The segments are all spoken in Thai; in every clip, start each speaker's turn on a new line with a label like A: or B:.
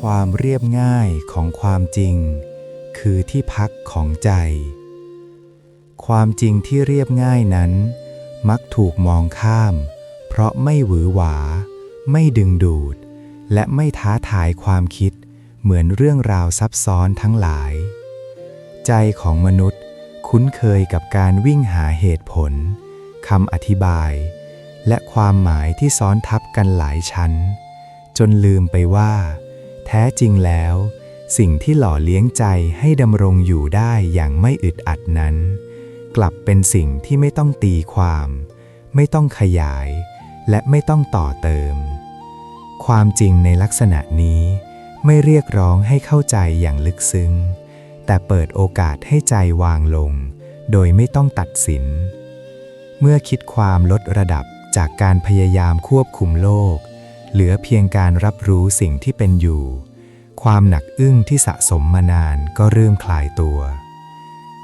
A: ความเรียบง่ายของความจริง คือที่พักของใจ ความจริงที่เรียบง่ายนั้น มักถูกมองข้าม เพราะไม่หวือหวา ไม่ดึงดูด และไม่ท้าทายความคิด เหมือนเรื่องราวซับซ้อนทั้งหลาย ใจของมนุษย์คุ้นเคยกับการวิ่งหาเหตุผลคำอธิบาย และความหมายที่ซ้อนทับกันหลายชั้น จนลืมไปว่า แท้จริงแล้ว สิ่งที่หล่อเลี้ยงใจให้ดำรงอยู่ได้อย่างไม่อึดอัดนั้น กลับเป็นสิ่งที่ไม่ต้องตีความ ไม่ต้องขยาย และไม่ต้องต่อเติม ความจริงในลักษณะนี้ไม่เรียกร้องให้เข้าใจอย่างลึกซึ้ง แต่เปิดโอกาสให้ใจวางลง โดยไม่ต้องตัดสิน เมื่อคิดความลดระดับ จากการพยายามควบคุมโลก เหลือเพียงการรับรู้สิ่งที่เป็นอยู่ ความหนักอึ้งที่สะสมมานานก็เริ่มคลายตัว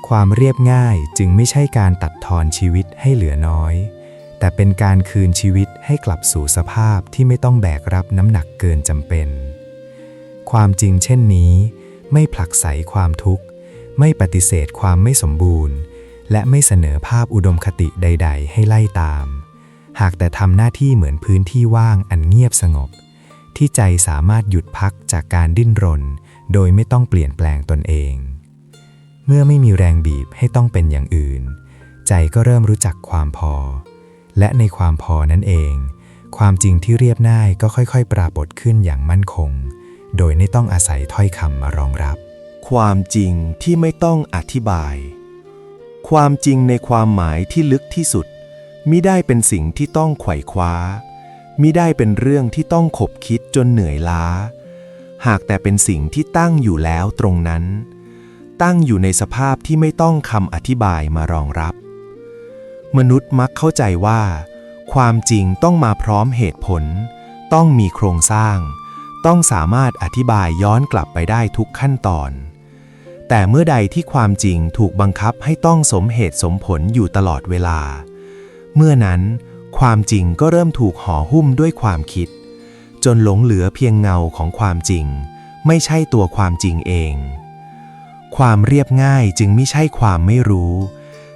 A: ความเรียบง่ายจึงไม่ใช่การตัดทอนชีวิตให้เหลือน้อย แต่เป็นการคืนชีวิตให้กลับสู่สภาพที่ไม่ต้องแบกรับน้ำหนักเกินจำเป็น ความจริงเช่นนี้ ไม่ผลักไสความทุกข์ ไม่ปฏิเสธความไม่สมบูรณ์ และไม่เสนอภาพอุดมคติใด ๆ ให้ไล่ตาม หากแต่ทำหน้าที่เหมือนพื้นที่ว่างอันเงียบสงบ ที่ใจสามารถหยุดพักจากการดิ้นรน โดยไม่ต้องเปลี่ยนแปลงตนเอง เมื่อไม่มีแรงบีบให้ต้องเป็นอย่างอื่น ใจก็เริ่มรู้จักความพอ และในความพอนั่นเอง ความจริงที่เรียบง่ายก็ค่อยๆ ปรากฏขึ้นอย่างมั่นคง โดยไม่ต้องอาศัยถ้อยคำมารองรับ
B: ความจริงที่ไม่ต้องอธิบาย ความจริงในความหมายที่ลึกที่สุด มิได้เป็นสิ่งที่ต้องไขว่คว้า มิได้เป็นเรื่องที่ต้องขบคิดจนเหนื่อยล้า หากแต่เป็นสิ่งที่ตั้งอยู่แล้วตรงนั้น ตั้งอยู่ในสภาพที่ไม่ต้องคำอธิบายมารองรับ มนุษย์มักเข้าใจว่า ความจริงต้องมาพร้อมเหตุผล ต้องมีโครงสร้าง ต้องสามารถอธิบายย้อนกลับไปได้ทุกขั้นตอนแต่เมื่อใดที่ความจริงถูกบังคับให้ต้องสมเหตุสมผลอยู่ตลอดเวลา เมื่อนั้น ความจริงก็เริ่มถูกห่อหุ้มด้วยความคิด จนหลงเหลือเพียงเงาของความจริง ไม่ใช่ตัวความจริงเอง ความเรียบง่ายจึงไม่ใช่ความไม่รู้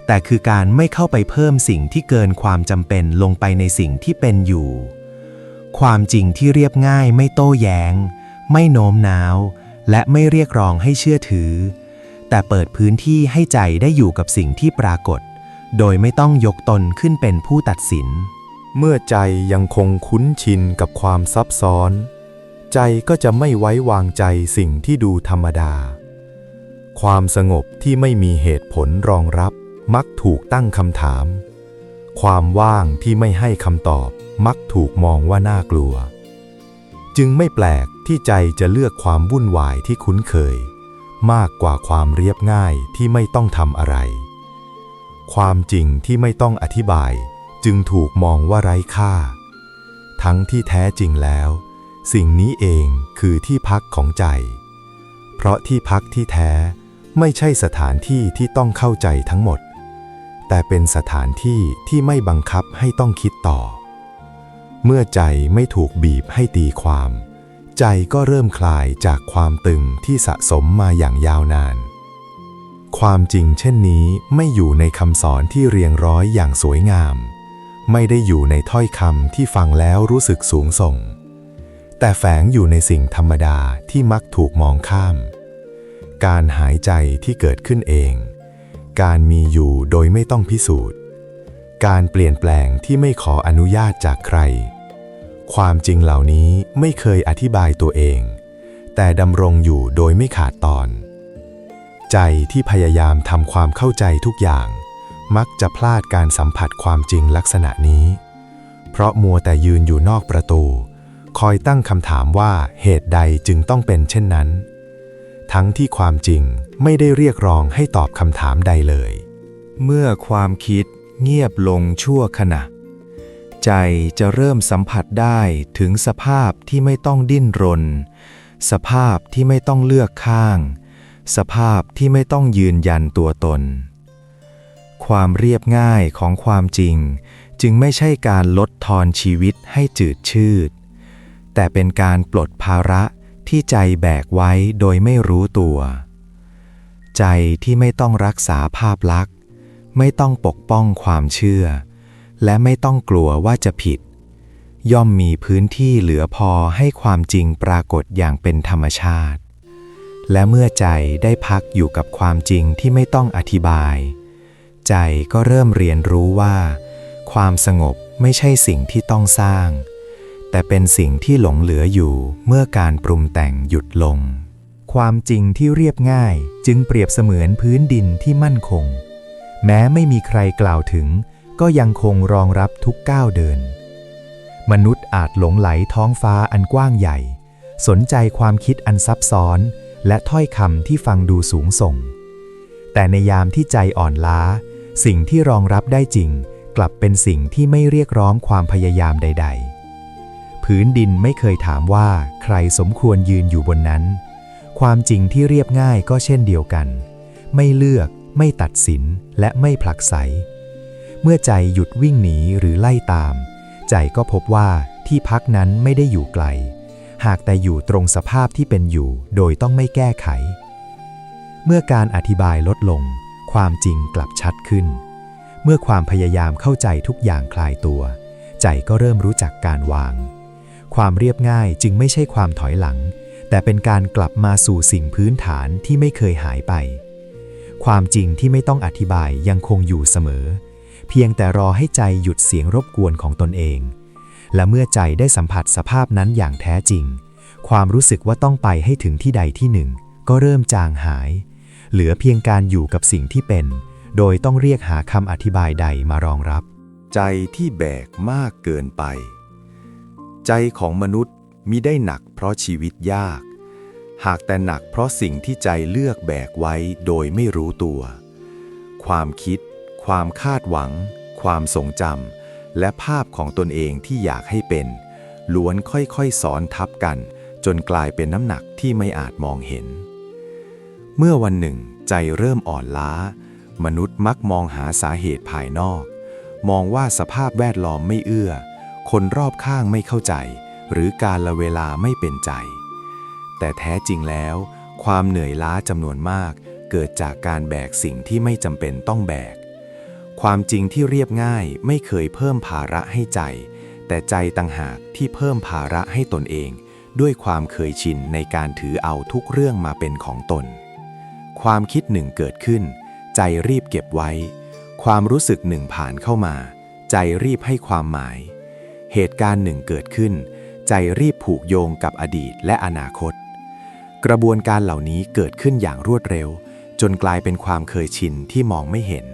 B: แต่คือการไม่เข้าไปเพิ่มสิ่งที่เกินความจำเป็นลงไปในสิ่งที่เป็นอยู่ ความจริงที่เรียบง่ายไม่โต้แย้ง ไม่โน้มน้าว และไม่เรียกร้องให้เชื่อถือ แต่เปิดพื้นที่ให้ใจได้อยู่กับสิ่งที่ปรากฏ โดยไม่ต้องยกตนขึ้นเป็นผู้ตัดสิน
C: เมื่อใจยังคงคุ้นชินกับความซับซ้อน ใจก็จะไม่ไว้วางใจสิ่งที่ดูธรรมดา ความสงบที่ไม่มีเหตุผลรองรับ มักถูกตั้งคำถาม ความว่างที่ไม่ให้คำตอบ มักถูกมองว่าน่ากลัว จึงไม่แปลกที่ใจจะเลือกความวุ่นวายที่คุ้นเคย มากกว่าความเรียบง่ายที่ไม่ต้องทำอะไร ความจริงที่ไม่ต้องอธิบายจึงถูกมองว่าไร้ค่า ทั้งที่แท้จริงแล้ว สิ่งนี้เองคือที่พักของใจ เพราะที่พักที่แท้ไม่ใช่สถานที่ที่ต้องเข้าใจทั้งหมด แต่เป็นสถานที่ที่ไม่บังคับให้ต้องคิดต่อ เมื่อใจไม่ถูกบีบให้ตีความ ใจก็เริ่มคลายจากความตึงที่สะสมมาอย่างยาวนาน ความจริงเช่นนี้ไม่อยู่ในคำสอนที่เรียงร้อยอย่างสวยงาม ไม่ได้อยู่ในถ้อยคำที่ฟังแล้วรู้สึกสูงส่ง แต่แฝงอยู่ในสิ่งธรรมดาที่มักถูกมองข้าม การหายใจที่เกิดขึ้นเอง การมีอยู่โดยไม่ต้องพิสูจน์ การเปลี่ยนแปลงที่ไม่ขออนุญาตจากใคร ความจริงเหล่านี้ไม่เคยอธิบายตัวเอง แต่ดำรงอยู่โดยไม่ขาดตอน ใจที่พยายามทำความเข้าใจทุกอย่าง มักจะพลาดการสัมผัสความจริงลักษณะนี้ เพราะมัวแต่ยืนอยู่นอกประตู คอยตั้งคำถามว่าเหตุใดจึงต้องเป็นเช่นนั้น ทั้งที่ความจริงไม่ได้เรียกร้องให้ตอบคำถามใดเลย
A: เมื่อความคิดเงียบลงชั่วขณะ ใจจะเริ่มสัมผัสได้ถึงสภาพที่ไม่ต้องดิ้นรน สภาพที่ไม่ต้องเลือกข้าง สภาพที่ไม่ต้องยืนยันตัวตน ความเรียบง่ายของความจริง
B: จึงไม่ใช่การลดทอนชีวิตให้จืดชืด แต่เป็นการปลดภาระที่ใจแบกไว้โดยไม่รู้ตัว ใจที่ไม่ต้องรักษาภาพลักษณ์ ไม่ต้องปกป้องความเชื่อ และไม่ต้องกลัวว่าจะผิด ย่อมมีพื้นที่เหลือพอให้ความจริงปรากฏอย่างเป็นธรรมชาติ และเมื่อใจได้พักอยู่กับความจริงที่ไม่ต้องอธิบาย ใจก็เริ่มเรียนรู้ว่า ความสงบไม่ใช่สิ่งที่ต้องสร้าง แต่เป็นสิ่งที่หลงเหลืออยู่เมื่อการปรุงแต่งหยุดลง
A: ความจริงที่เรียบง่ายจึงเปรียบเสมือนพื้นดินที่มั่นคง แม้ไม่มีใครกล่าวถึง ก็ยังคงรองรับทุกก้าวเดิน มนุษย์อาจหลงไหลท้องฟ้าอันกว้างใหญ่ สนใจความคิดอันซับซ้อน และถ้อยคำที่ฟังดูสูงส่ง แต่ในยามที่ใจอ่อนล้า สิ่งที่รองรับได้จริง กลับเป็นสิ่งที่ไม่เรียกร้องความพยายามใด ๆ พื้นดินไม่เคยถามว่าใครสมควรยืนอยู่บนนั้น ความจริงที่เรียบง่ายก็เช่นเดียวกัน ไม่เลือก ไม่ตัดสิน และไม่ผลักไส เมื่อใจหยุดวิ่งหนีหรือไล่ตาม ใจก็พบว่าที่พักนั้นไม่ได้อยู่ไกล หากแต่อยู่ตรงสภาพที่เป็นอยู่โดยต้องไม่แก้ไข เมื่อการอธิบายลดลง ความจริงกลับชัดขึ้น เมื่อความพยายามเข้าใจทุกอย่างคลายตัว ใจก็เริ่มรู้จักการวาง ความเรียบง่ายจึงไม่ใช่ความถอยหลัง แต่เป็นการกลับมาสู่สิ่งพื้นฐานที่ไม่เคยหายไป ความจริงที่ไม่ต้องอธิบายยังคงอยู่เสมอ เพียงแต่รอให้ใจหยุดเสียงรบกวนของตนเอง และเมื่อใจได้สัมผัสสภาพนั้นอย่างแท้จริง ความรู้สึกว่าต้องไปให้ถึงที่ใดที่หนึ่ง ก็เริ่มจางหาย เหลือเพียงการอยู่กับสิ่งที่เป็น โดยต้องเรียกหาคำอธิบายใดมารองรับ
C: ใจที่แบกมากเกินไป ใจของมนุษย์มิได้หนักเพราะชีวิตยาก หากแต่หนักเพราะสิ่งที่ใจเลือกแบกไว้โดยไม่รู้ตัว ความคิด ความคาดหวัง ความทรงจำ และภาพของตนเองที่อยากให้เป็น ล้วนค่อยๆสอนทับกัน จนกลายเป็นน้ำหนักที่ไม่อาจมองเห็น เมื่อวันหนึ่ง ใจเริ่มอ่อนล้า มนุษย์มักมองหาสาเหตุภายนอก มองว่าสภาพแวดล้อมไม่เอื้อ คนรอบข้างไม่เข้าใจ หรือการละเวลาไม่เป็นใจ แต่แท้จริงแล้ว ความเหนื่อยล้าจำนวนมาก เกิดจากการแบกสิ่งที่ไม่จำเป็นต้องแบก ความจริงที่เรียบง่ายไม่เคยเพิ่มภาระให้ใจ แต่ใจต่างหากที่เพิ่มภาระให้ตนเอง ด้วยความเคยชินในการถือเอาทุกเรื่องมาเป็นของตน ความคิดหนึ่งเกิดขึ้น ใจรีบเก็บไว้ ความรู้สึกหนึ่งผ่านเข้ามา ใจรีบให้ความหมาย เหตุการณ์หนึ่งเกิดขึ้น ใจรีบผูกโยงกับอดีตและอนาคต กระบวนการเหล่านี้เกิดขึ้นอย่างรวดเร็ว จนกลายเป็นความเคยชินที่มองไม่เห็น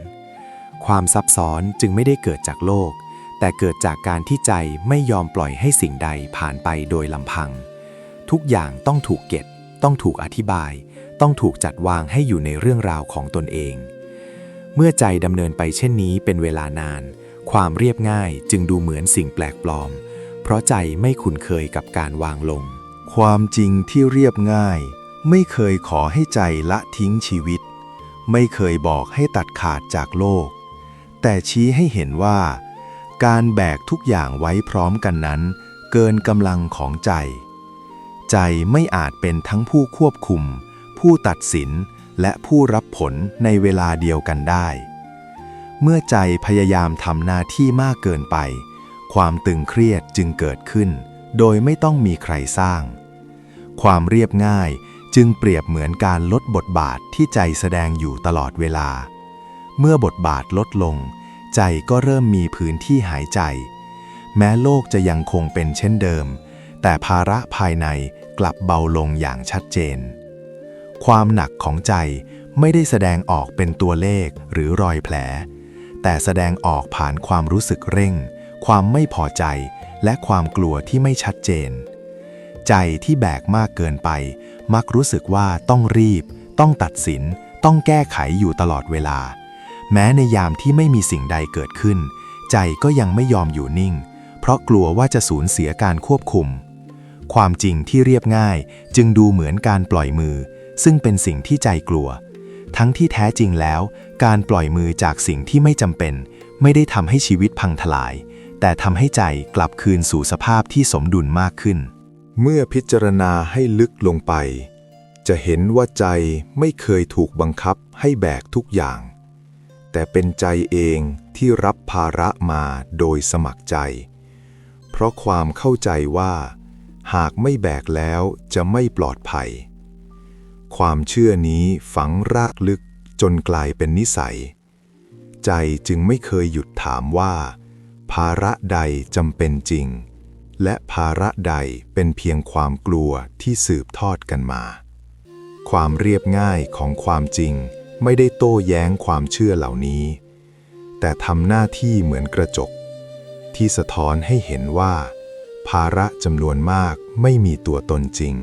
C: ความซับซ้อนจึงไม่ได้เกิดจากโลก แต่เกิดจากการที่ใจไม่ยอมปล่อยให้สิ่งใดผ่านไปโดยลำพัง ทุกอย่างต้องถูกเก็บต้องถูกอธิบาย ต้องถูกจัดวางให้อยู่ในเรื่องราวของตนเอง เมื่อใจดำเนินไปเช่นนี้เป็นเวลานาน ความเรียบง่ายจึงดูเหมือนสิ่งแปลกปลอม เพราะใจไม่คุ้นเคยกับการวางลง
B: ความจริงที่เรียบง่าย ไม่เคยขอให้ใจละทิ้งชีวิต ไม่เคยบอกให้ตัดขาดจากโลก แต่ชี้ให้เห็นว่า การแบกทุกอย่างไว้พร้อมกันนั้น เกินกำลังของใจ ใจไม่อาจเป็นทั้งผู้ควบคุม ผู้ตัดสินและผู้รับผลในเวลาเดียวกันได้ เมื่อใจพยายามทำหน้าที่มากเกินไป ความตึงเครียดจึงเกิดขึ้น โดยไม่ต้องมีใครสร้าง ความเรียบง่ายจึงเปรียบเหมือนการลดบทบาทที่ใจแสดงอยู่ตลอดเวลา เมื่อบทบาทลดลง ใจก็เริ่มมีพื้นที่หายใจ แม้โลกจะยังคงเป็นเช่นเดิม แต่ภาระภายในกลับเบาลงอย่างชัดเจน ความหนักของใจไม่ได้แสดงออกเป็นตัวเลขหรือรอยแผล แต่แสดงออกผ่านความรู้สึกเร่ง ความไม่พอใจ และความกลัวที่ไม่ชัดเจน ใจที่แบกมากเกินไป มักรู้สึกว่าต้องรีบ ต้องตัดสิน ต้องแก้ไขอยู่ตลอดเวลา แม้ในยามที่ไม่มีสิ่งใดเกิดขึ้น ใจก็ยังไม่ยอมอยู่นิ่ง เพราะกลัวว่าจะสูญเสียการควบคุม ความจริงที่เรียบง่ายจึงดูเหมือนการปล่อยมือ ซึ่งเป็นสิ่งที่ใจกลัว ทั้งที่แท้จริงแล้ว การปล่อยมือจากสิ่งที่ไม่จำเป็น ไม่ได้ทำให้ชีวิตพังทลาย แต่ทำให้ใจกลับคืนสู่สภาพที่สมดุลมากขึ้น
C: เมื่อพิจารณาให้ลึกลงไป จะเห็นว่าใจไม่เคยถูกบังคับให้แบกทุกอย่าง แต่เป็นใจเองที่รับภาระมาโดยสมัครใจ เพราะความเข้าใจว่า หากไม่แบกแล้วจะไม่ปลอดภัย ความเชื่อนี้ฝังรากลึกจนกลายเป็นนิสัย ใจจึงไม่เคยหยุดถามว่า ภาระใดจำเป็นจริง และภาระใดเป็นเพียงความกลัวที่สืบทอดกันมา ความเรียบง่ายของความจริง ไม่ได้โต้แย้งความเชื่อเหล่านี้ แต่ทำหน้าที่เหมือนกระจก ที่สะท้อนให้เห็นว่า ภาระจำนวนมากไม่มีตัวตนจริง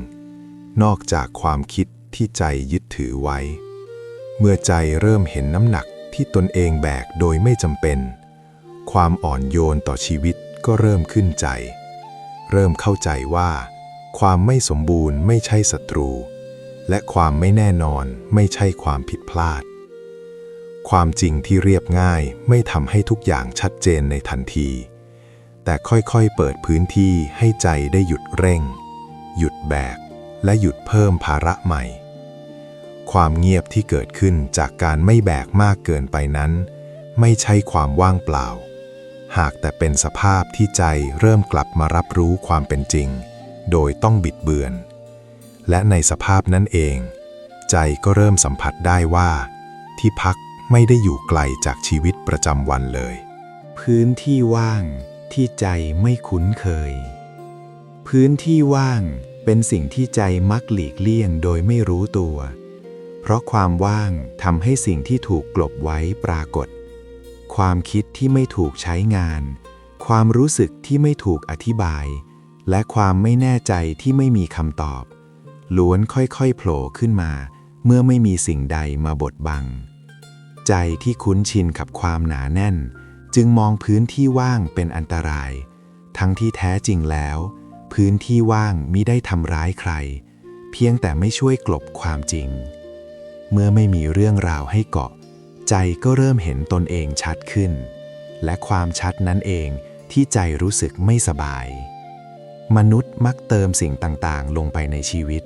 C: นอกจากความคิดที่ใจยึดถือไว้ เมื่อใจเริ่มเห็นน้ำหนักที่ตนเองแบกโดยไม่จำเป็น ความอ่อนโยนต่อชีวิตก็เริ่มขึ้นใจ เริ่มเข้าใจว่า ความไม่สมบูรณ์ไม่ใช่ศัตรู และความไม่แน่นอนไม่ใช่ความผิดพลาด ความจริงที่เรียบง่ายไม่ทำให้ทุกอย่างชัดเจนในทันที แต่ค่อยๆเปิดพื้นที่ให้ใจได้หยุดเร่ง หยุดแบก และหยุดเพิ่มภาระใหม่ ความเงียบที่เกิดขึ้นจากการไม่แบกมากเกินไปนั้น ไม่ใช่ความว่างเปล่า หากแต่เป็นสภาพที่ใจเริ่มกลับมารับรู้ความเป็นจริง โดยต้องบิดเบือน และในสภาพนั้นเอง ใจก็เริ่มสัมผัสได้ว่า ที่พักไม่ได้อยู่ไกลจากชีวิตประจำวันเลย
A: พื้นที่ว่างที่ใจไม่คุ้นเคย พื้นที่ว่างเป็นสิ่งที่ใจมักหลีกเลี่ยงโดยไม่รู้ตัว เพราะความว่างทำให้สิ่งที่ถูกกลบไว้ปรากฏ ความคิดที่ไม่ถูกใช้งาน ความรู้สึกที่ไม่ถูกอธิบาย และความไม่แน่ใจที่ไม่มีคำตอบ ล้วนค่อยๆโผล่ขึ้นมา เมื่อไม่มีสิ่งใดมาบดบัง ใจที่คุ้นชินกับความหนาแน่น จึงมองพื้นที่ว่างเป็นอันตราย ทั้งที่แท้จริงแล้ว พื้นที่ว่างมิได้ทำร้ายใคร เพียงแต่ไม่ช่วยกลบความจริง เมื่อไม่มีเรื่องราวให้เกาะ ใจก็เริ่มเห็นตนเองชัดขึ้น และความชัดนั้นเองที่ใจรู้สึกไม่สบาย มนุษย์มักเติมสิ่งต่างๆ ลงไปในชีวิต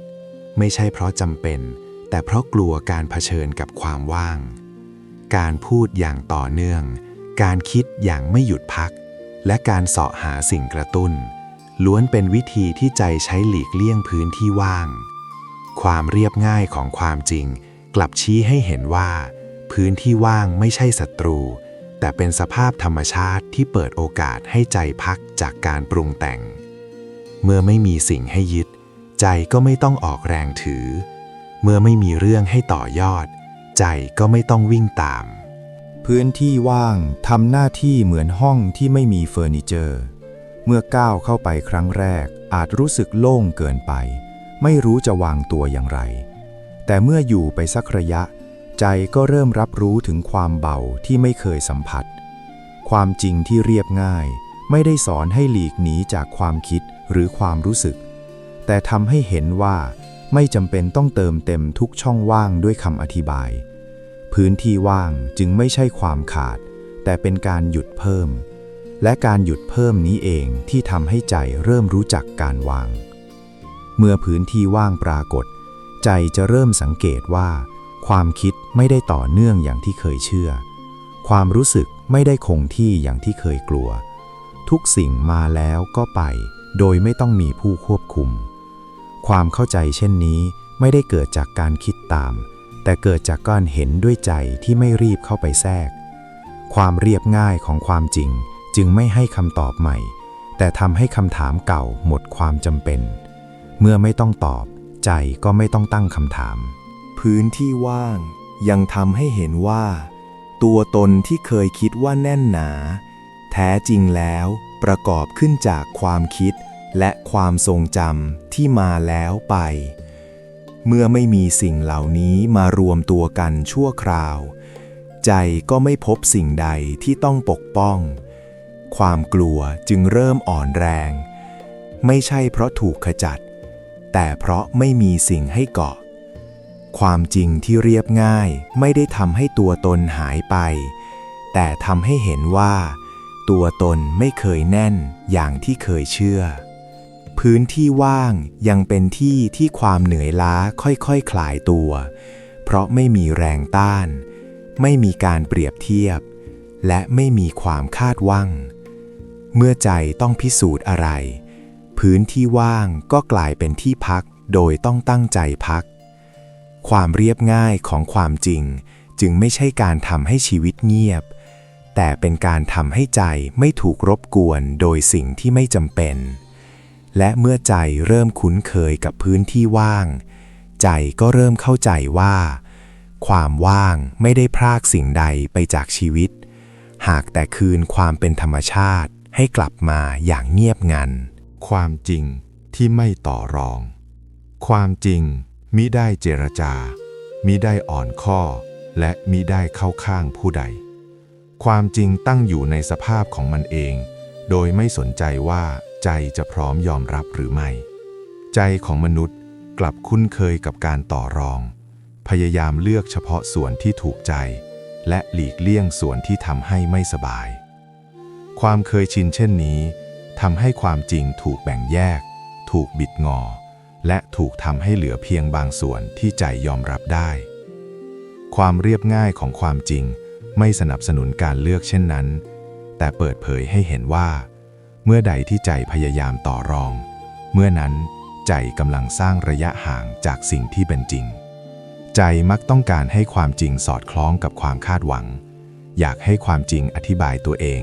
A: ไม่ใช่เพราะจำเป็น แต่เพราะกลัวการเผชิญกับความว่าง การพูดอย่างต่อเนื่อง การคิดอย่างไม่หยุดพัก และการเสาะหาสิ่งกระตุ้น ล้วนเป็นวิธีที่ใจใช้หลีกเลี่ยงพื้นที่ว่าง ความเรียบง่ายของความจริง กลับชี้ให้เห็นว่า พื้นที่ว่างไม่ใช่ศัตรู แต่เป็นสภาพธรรมชาติที่เปิดโอกาสให้ใจพักจากการปรุงแต่ง เมื่อไม่มีสิ่งให้ยึด ใจก็ไม่ต้องออกแรงถือ เมื่อไม่มีเรื่องให้ต่อยอด ใจก็ไม่ต้องวิ่งตาม
C: พื้นที่ว่างทำหน้าที่เหมือนห้องที่ไม่มีเฟอร์นิเจอร์ เมื่อก้าวเข้าไปครั้งแรก อาจรู้สึกโล่งเกินไป ไม่รู้จะวางตัวอย่างไร แต่เมื่ออยู่ไปสักระยะ ใจก็เริ่มรับรู้ถึงความเบาที่ไม่เคยสัมผัส ความจริงที่เรียบง่าย ไม่ได้สอนให้หลีกหนีจากความคิดหรือความรู้สึก แต่ทำให้เห็นว่าไม่จำเป็นต้องเติมเต็มทุกช่องว่างด้วยคำอธิบาย พื้นที่ว่างจึงไม่ใช่ความขาด แต่เป็นการหยุดเพิ่ม และการหยุดเพิ่มนี้เองที่ทำให้ใจเริ่มรู้จักการวาง เมื่อพื้นที่ว่างปรากฏ ใจจะเริ่มสังเกตว่า ความคิดไม่ได้ต่อเนื่องอย่างที่เคยเชื่อ ความรู้สึกไม่ได้คงที่อย่างที่เคยกลัว ทุกสิ่งมาแล้วก็ไป โดยไม่ต้องมีผู้ควบคุม ความเข้าใจเช่นนี้ไม่ได้เกิดจากการคิดตาม แต่เกิดจากการเห็นด้วยใจที่ไม่รีบเข้าไปแทรก ความเรียบง่ายของความจริงจึงไม่ให้คำตอบใหม่ แต่ทำให้คำถามเก่าหมดความจำเป็น เมื่อไม่ต้องตอบ ใจก็ไม่ต้องตั้งคำถาม
B: พื้นที่ว่างยังทำให้เห็นว่า ตัวตนที่เคยคิดว่าแน่นหนา แท้จริงแล้วประกอบขึ้นจากความคิด และความทรงจำที่มาแล้วไป เมื่อไม่มีสิ่งเหล่านี้มารวมตัวกันชั่วคราว ใจก็ไม่พบสิ่งใดที่ต้องปกป้อง ความกลัวจึงเริ่มอ่อนแรง ไม่ใช่เพราะถูกขจัด แต่เพราะไม่มีสิ่งให้เกาะ ความจริงที่เรียบง่ายไม่ได้ทำให้ตัวตนหายไป แต่ทำให้เห็นว่าตัวตนไม่เคยแน่นอย่างที่เคยเชื่อ พื้นที่ว่างยังเป็นที่ที่ความเหนื่อยล้าค่อยๆคคลายตัว เพราะไม่มีแรงต้าน ไม่มีการเปรียบเทียบ และไม่มีความคาดหวัง เมื่อใจต้องพิสูจน์อะไร พื้นที่ว่างก็กลายเป็นที่พักโดยต้องตั้งใจพัก ความเรียบง่ายของความจริง จึงไม่ใช่การทำให้ชีวิตเงียบ แต่เป็นการทำให้ใจไม่ถูกรบกวนโดยสิ่งที่ไม่จำเป็น และเมื่อใจเริ่มคุ้นเคยกับพื้นที่ว่าง ใจก็เริ่มเข้าใจว่า ความว่างไม่ได้พรากสิ่งใดไปจากชีวิต หากแต่คืนความเป็นธรรมชาติให้กลับมาอย่างเงียบงัน
C: ความจริงที่ไม่ต่อรอง ความจริงมิได้เจรจา มิได้อ่อนข้อ และมิได้เข้าข้างผู้ใด ความจริงตั้งอยู่ในสภาพของมันเอง โดยไม่สนใจว่า ใจจะพร้อมยอมรับหรือไม่ ใจของมนุษย์กลับคุ้นเคยกับการต่อรอง พยายามเลือกเฉพาะส่วนที่ถูกใจ และหลีกเลี่ยงส่วนที่ทำให้ไม่สบาย ความเคยชินเช่นนี้ทำให้ความจริงถูกแบ่งแยก ถูกบิดงอ และถูกทำให้เหลือเพียงบางส่วนที่ใจยอมรับได้ ความเรียบง่ายของความจริงไม่สนับสนุนการเลือกเช่นนั้น แต่เปิดเผยให้เห็นว่า เมื่อใดที่ใจพยายามต่อรอง เมื่อนั้นใจกำลังสร้างระยะห่างจากสิ่งที่เป็นจริง ใจมักต้องการให้ความจริงสอดคล้องกับความคาดหวัง อยากให้ความจริงอธิบายตัวเอง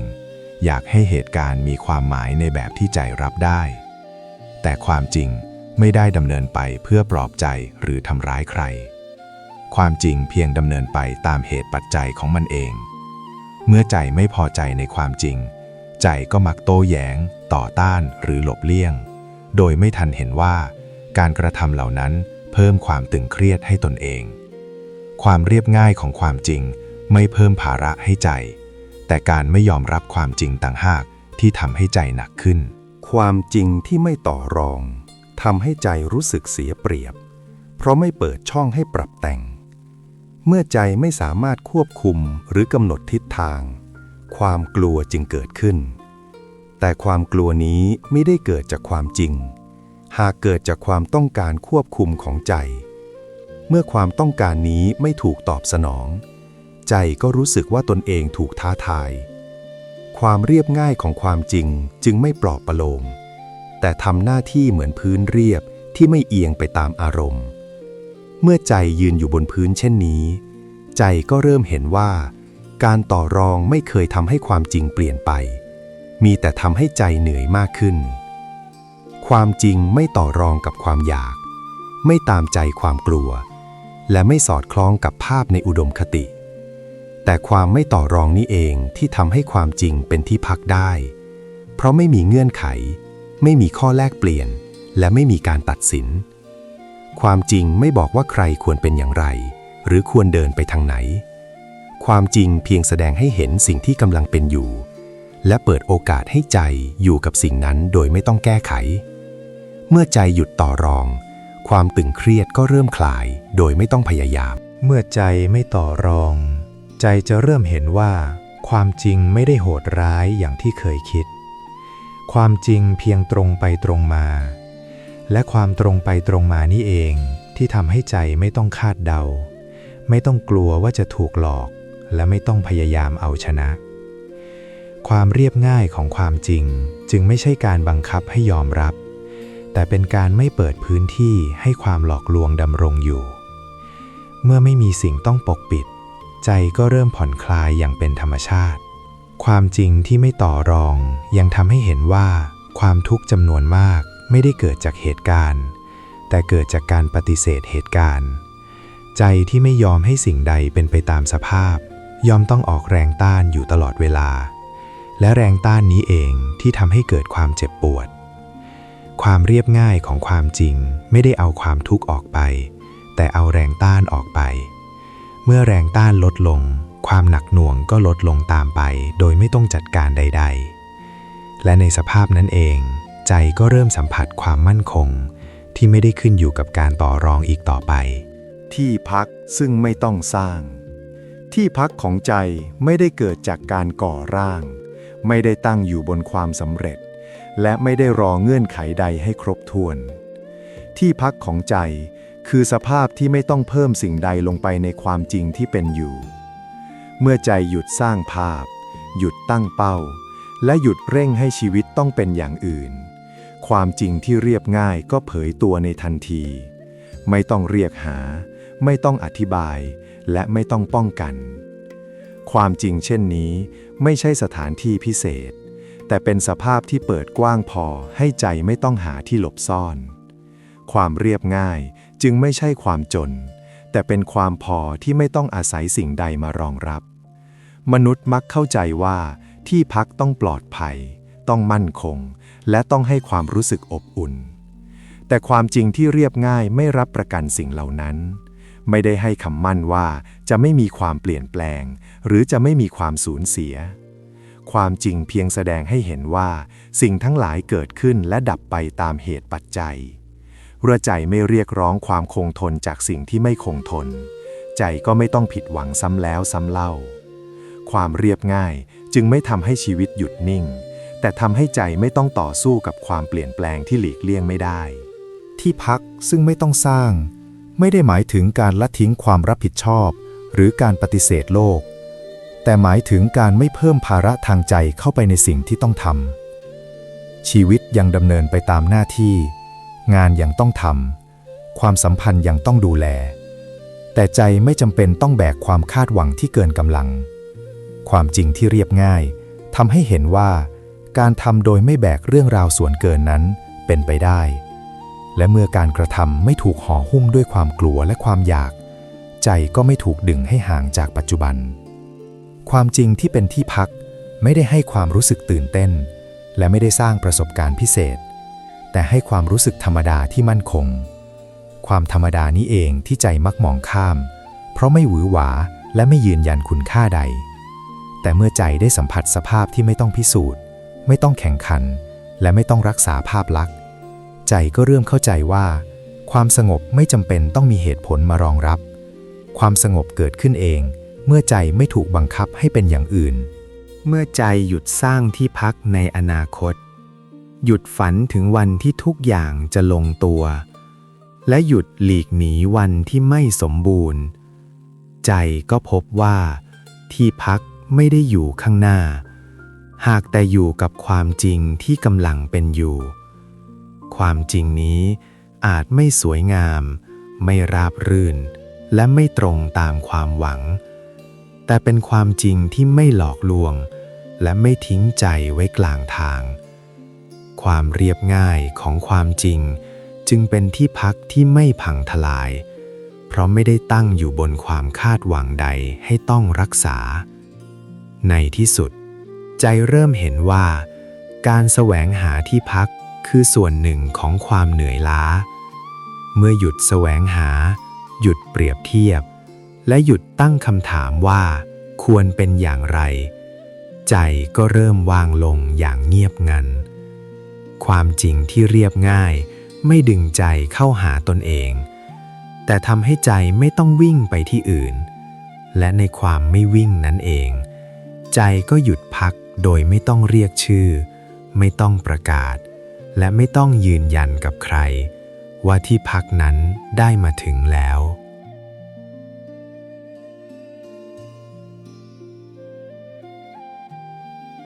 C: อยากให้เหตุการณ์มีความหมายในแบบที่ใจรับได้ แต่ความจริงไม่ได้ดำเนินไปเพื่อปลอบใจหรือทำร้ายใคร ความจริงเพียงดำเนินไปตามเหตุปัจจัยของมันเอง เมื่อใจไม่พอใจในความจริง ใจก็มักโต้แย้ง ต่อต้านหรือหลบเลี่ยง โดยไม่ทันเห็นว่า การกระทำเหล่านั้นเพิ่มความตึงเครียดให้ตนเอง ความเรียบง่ายของความจริงไม่เพิ่มภาระให้ใจ แต่การไม่ยอมรับความจริงต่างหากที่ทำให้ใจหนักขึ้น
D: ความจริงที่ไม่ต่อรองทำให้ใจรู้สึกเสียเปรียบ เพราะไม่เปิดช่องให้ปรับแต่ง เมื่อใจไม่สามารถควบคุมหรือกำหนดทิศทาง ความกลัวจึงเกิดขึ้น แต่ความกลัวนี้ไม่ได้เกิดจากความจริง หากเกิดจากความต้องการควบคุมของใจ เมื่อความต้องการนี้ไม่ถูกตอบสนอง ใจก็รู้สึกว่าตนเองถูกท้าทาย ความเรียบง่ายของความจริงจึงไม่ปลอบประโลม แต่ทำหน้าที่เหมือนพื้นเรียบที่ไม่เอียงไปตามอารมณ์ เมื่อใจยืนอยู่บนพื้นเช่นนี้ ใจก็เริ่มเห็นว่า การต่อรองไม่เคยทำให้ความจริงเปลี่ยนไป มีแต่ทำให้ใจเหนื่อยมากขึ้น ความจริงไม่ต่อรองกับความอยาก ไม่ตามใจความกลัว และไม่สอดคล้องกับภาพในอุดมคติ แต่ความไม่ต่อรองนี้เองที่ทำให้ความจริงเป็นที่พักได้ เพราะไม่มีเงื่อนไข ไม่มีข้อแลกเปลี่ยน และไม่มีการตัดสิน ความจริงไม่บอกว่าใครควรเป็นอย่างไร หรือควรเดินไปทางไหน ความจริงเพียงแสดงให้เห็นสิ่งที่กำลังเป็นอยู่ และเปิดโอกาสให้ใจอยู่กับสิ่งนั้นโดยไม่ต้องแก้ไข เมื่อใจหยุดต่อรอง ความตึงเครียดก็เริ่มคลายโดยไม่ต้องพยายาม
A: เมื่อใจไม่ต่อรอง ใจจะเริ่มเห็นว่า ความจริงไม่ได้โหดร้ายอย่างที่เคยคิด ความจริงเพียงตรงไปตรงมา และความตรงไปตรงมานี่เองที่ทำให้ใจไม่ต้องคาดเดา ไม่ต้องกลัวว่าจะถูกหลอก และไม่ต้องพยายามเอาชนะ ความเรียบง่ายของความจริงจึงไม่ใช่การบังคับให้ยอมรับ แต่เป็นการไม่เปิดพื้นที่ให้ความหลอกลวงดำรงอยู่ เมื่อไม่มีสิ่งต้องปกปิด ใจก็เริ่มผ่อนคลายอย่างเป็นธรรมชาติ ความจริงที่ไม่ต่อรองยังทำให้เห็นว่า ความทุกข์จำนวนมากไม่ได้เกิดจากเหตุการณ์ แต่เกิดจากการปฏิเสธเหตุการณ์ ใจที่ไม่ยอมให้สิ่งใดเป็นไปตามสภาพ ยอมต้องออกแรงต้านอยู่ตลอดเวลา และแรงต้านนี้เองที่ทำให้เกิดความเจ็บปวด ความเรียบง่ายของความจริงไม่ได้เอาความทุกข์ออกไป แต่เอาแรงต้านออกไป เมื่อแรงต้านลดลง ความหนักหน่วงก็ลดลงตามไป โดยไม่ต้องจัดการใด ๆ และในสภาพนั้นเอง ใจก็เริ่มสัมผัสความมั่นคง ที่ไม่ได้ขึ้นอยู่กับการต่อรองอีกต่อไป
D: ที่พักซึ่งไม่ต้องสร้าง ที่พักของใจไม่ได้เกิดจากการก่อร่าง ไม่ได้ตั้งอยู่บนความสำเร็จ และไม่ได้รอเงื่อนไขใดให้ครบถ้วน ที่พักของใจคือสภาพที่ไม่ต้องเพิ่มสิ่งใดลงไปในความจริงที่เป็นอยู่ เมื่อใจหยุดสร้างภาพ หยุดตั้งเป้า และหยุดเร่งให้ชีวิตต้องเป็นอย่างอื่น ความจริงที่เรียบง่ายก็เผยตัวในทันที ไม่ต้องเรียกหา ไม่ต้องอธิบาย และไม่ต้องป้องกัน ความจริงเช่นนี้ไม่ใช่สถานที่พิเศษ แต่เป็นสภาพที่เปิดกว้างพอให้ใจไม่ต้องหาที่หลบซ่อน ความเรียบง่ายจึงไม่ใช่ความจน แต่เป็นความพอที่ไม่ต้องอาศัยสิ่งใดมารองรับ มนุษย์มักเข้าใจว่าที่พักต้องปลอดภัย ต้องมั่นคง และต้องให้ความรู้สึกอบอุ่น แต่ความจริงที่เรียบง่ายไม่รับประกันสิ่งเหล่านั้น ไม่ได้ให้คำมั่นว่าจะไม่มีความเปลี่ยนแปลง หรือจะไม่มีความสูญเสีย ความจริงเพียงแสดงให้เห็นว่า สิ่งทั้งหลายเกิดขึ้นและดับไปตามเหตุปัจจัยเมื่อใจไม่เรียกร้องความคงทนจากสิ่งที่ไม่คงทน ใจก็ไม่ต้องผิดหวังซ้ำแล้วซ้ำเล่า ความเรียบง่ายจึงไม่ทำให้ชีวิตหยุดนิ่ง แต่ทำให้ใจไม่ต้องต่อสู้กับความเปลี่ยนแปลงที่หลีกเลี่ยงไม่ได้
C: ที่พักซึ่งไม่ต้องสร้าง ไม่ได้หมายถึงการละทิ้งความรับผิดชอบ หรือการปฏิเสธโลก แต่หมายถึงการไม่เพิ่มภาระทางใจเข้าไปในสิ่งที่ต้องทำชีวิตยังดำเนินไปตามหน้าที่ งานยังต้องทำความสัมพันธ์ยังต้องดูแล แต่ใจไม่จำเป็นต้องแบกความคาดหวังที่เกินกำลัง ความจริงที่เรียบง่ายทำให้เห็นว่า การทำโดยไม่แบกเรื่องราวส่วนเกินนั้นเป็นไปได้ และเมื่อการกระทำไม่ถูกห่อหุ้มด้วยความกลัวและความอยาก ใจก็ไม่ถูกดึงให้ห่างจากปัจจุบัน ความจริงที่เป็นที่พักไม่ได้ให้ความรู้สึกตื่นเต้น และไม่ได้สร้างประสบการณ์พิเศษ แต่ให้ความรู้สึกธรรมดาที่มั่นคง ความธรรมดานี้เองที่ใจมักมองข้าม เพราะไม่หวือหวาและไม่ยืนยันคุณค่าใด แต่เมื่อใจได้สัมผัสสภาพที่ไม่ต้องพิสูจน์ ไม่ต้องแข่งขัน และไม่ต้องรักษาภาพลักษณ์ ใจก็เริ่มเข้าใจว่า ความสงบไม่จำเป็นต้องมีเหตุผลมารองรับ ความสงบเกิดขึ้นเอง เมื่อใจไม่ถูกบังคับให้เป็นอย่างอื่น
A: เมื่อใจหยุดสร้างที่พักในอนาคต หยุดฝันถึงวันที่ทุกอย่างจะลงตัว และหยุดหลีกหนีวันที่ไม่สมบูรณ์ ใจก็พบว่า ที่พักไม่ได้อยู่ข้างหน้า หากแต่อยู่กับความจริงที่กำลังเป็นอยู่ ความจริงนี้อาจไม่สวยงาม ไม่ราบรื่น และไม่ตรงตามความหวัง แต่เป็นความจริงที่ไม่หลอกลวง และไม่ทิ้งใจไว้กลางทาง ความเรียบง่ายของความจริง จึงเป็นที่พักที่ไม่พังทลาย เพราะไม่ได้ตั้งอยู่บนความคาดหวังใดให้ต้องรักษา ในที่สุด ใจเริ่มเห็นว่า การแสวงหาที่พัก คือส่วนหนึ่งของความเหนื่อยล้า เมื่อหยุดแสวงหา หยุดเปรียบเทียบ และหยุดตั้งคำถามว่า ควรเป็นอย่างไร ใจก็เริ่มวางลงอย่างเงียบงัน ความจริงที่เรียบง่าย ไม่ดึงใจเข้าหาตนเอง แต่ทำให้ใจไม่ต้องวิ่งไปที่อื่น และในความไม่วิ่งนั้นเอง ใจก็หยุดพักโดยไม่ต้องเรียกชื่อ ไม่ต้องประกาศ และไม่ต้องยืนยันกับใคร ว่าที่พักนั้นได้มาถึงแล้ว